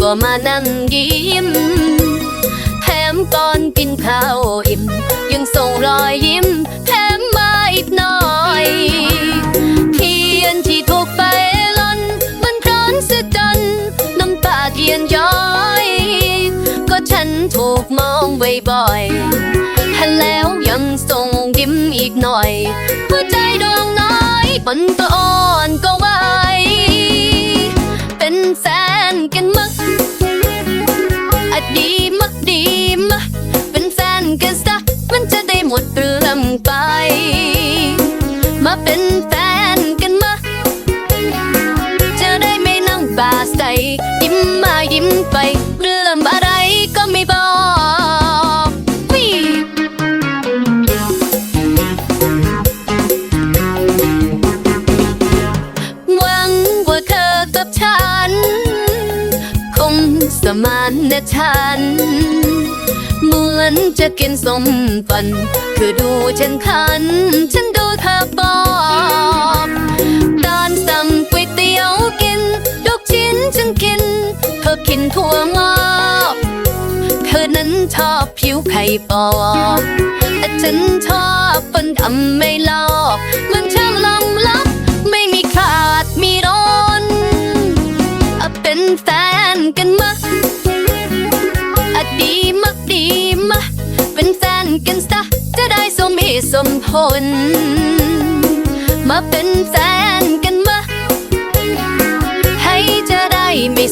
ก็มานั่งยิ้ม แถมก่อนกินข้าวอิ่ม ยังส่งรอยยิ้ม แถมมาอีกหน่อยเทียนที่ถูกไฟลนมันร้อนสียจนน้ำตาเทียนย้อย ก็ฉันถูกมองบ่อยๆหันแล้วยังส่งยิ้มอีกหน่อยหัวใจดวงน้อยมันก็อ่อนก็ กันมั้งอดีมักดีมะเป็นแฟนกันซะมันจะได้หมดเรื่องไป มาเป็นแฟนกันมาจะได้ไม่นั่งบาใส่ยิ้มมายิ้มไป สมานนะฉัน เหมือนจะกินสมปัน คือดูฉันคัน ฉันดูเธอปอบตอนสั่งก๋วยเตี๋ยวกิน ลูกชิ้นฉันกิน เธอกินถั่วงอกเธอนั้นชอบผิวไข่ปอกแต่ฉันชอบคนทำไม่ลอกมันช่ เป็นแฟนกันมาอะดีมากดีมาเป็นแฟนกันซะจะได้สมเหตุสมผล มาเป็นแฟนกันมาให้จะได้ไม่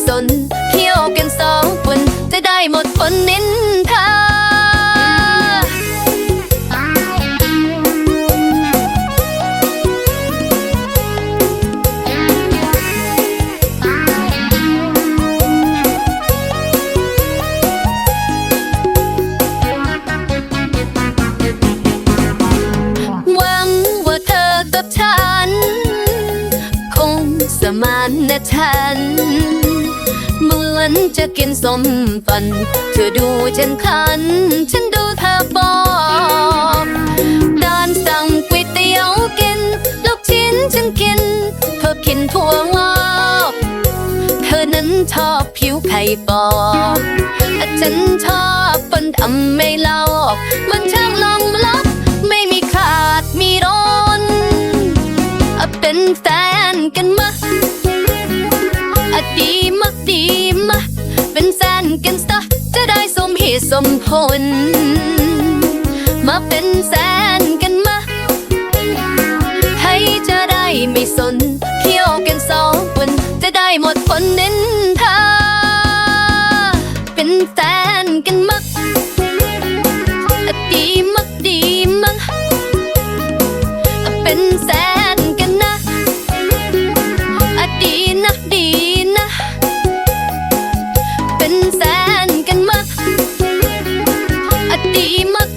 มานนะฉัน เหมือนจะกินสมปัน เธอดูฉันคัน ฉันดูเธอปอบตอนสั่งก๋วยเตี๋ยวกิน ลูกชิ้นฉันกิน เธอกินถั่วงอกเธอนั้นชอบผิวไข่ปอกแต่ฉันชอบคนทำไม่เล่ามันช่างลองลับ ดีมากดีมาเป็นแฟนกันซะจะได้สมเหตุสมผล มาเป็นแฟนกันมาให้จะได้ไม่สน เป็นแสนกันมาอดีมาก